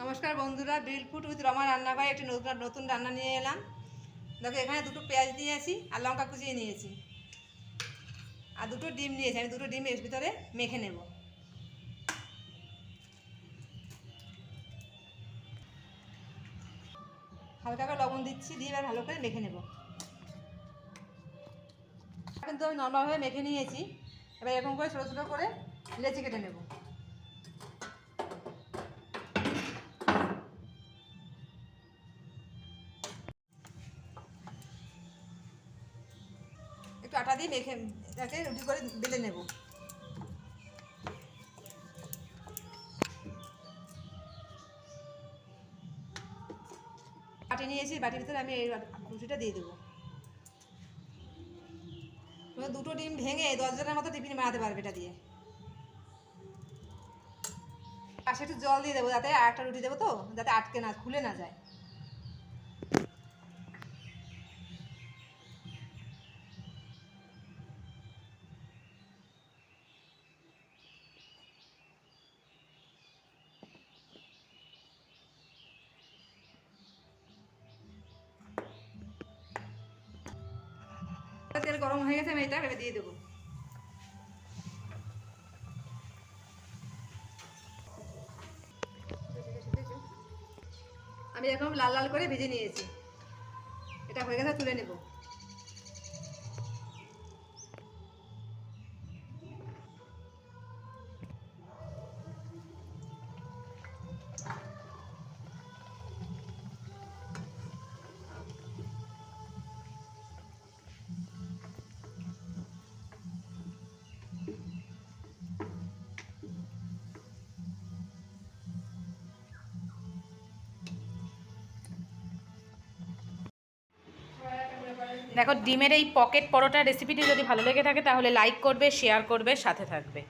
নমস্কার বন্ধুরা বিল food with Rama রান্না রান্নাঘরে একটি নতুন নতুন রান্না নিয়ে এলাম। দেখো, এখানে দুটো পেঁয়াজ নিয়েছি আর লঙ্কা কুচিয়ে নিয়েছি। আর দুটো ডিম নিয়েছি, আমি দুটো ডিম এর ভিতরে মেখে নেব। হালকা করে লবণ দিচ্ছি, দিয়ে এবার ভালো করে মেখে নেব। কিন্তু আমি নর্মালভাবে মেখে নিয়েছি। এবার এরকম করে ছোটো ছোটো করে লেচি কেটে নেব। আটা দিয়ে মেখে, এটাকে রুটি করে বেলে নেব। বাটি নিয়েছি বাটির ভিতরে আমি এই রুটিটা দিয়ে দেবো। দুটো ডিম ভেঙে দশজনের মতো টিফিন বানাতে পারবে এটা দিয়ে। পাশে একটু জল দিয়ে দেবো, যাতে আরেকটা রুটি দেবো তো, যাতে আটকে না, খুলে না যায়। তেল গরম হয়ে গেছে, আমি এটা ভেবে দিয়ে দেবো। আমি এরকম লাল লাল করে ভেজে নিয়েছি। এটা হয়ে গেছে, তুলে নেব। দেখো, ডিমের এই পকেট পরোটা রেসিপিটি যদি ভালো লেগে থাকে, তাহলে লাইক করবে শেয়ার করবে, সাথে থাকবে।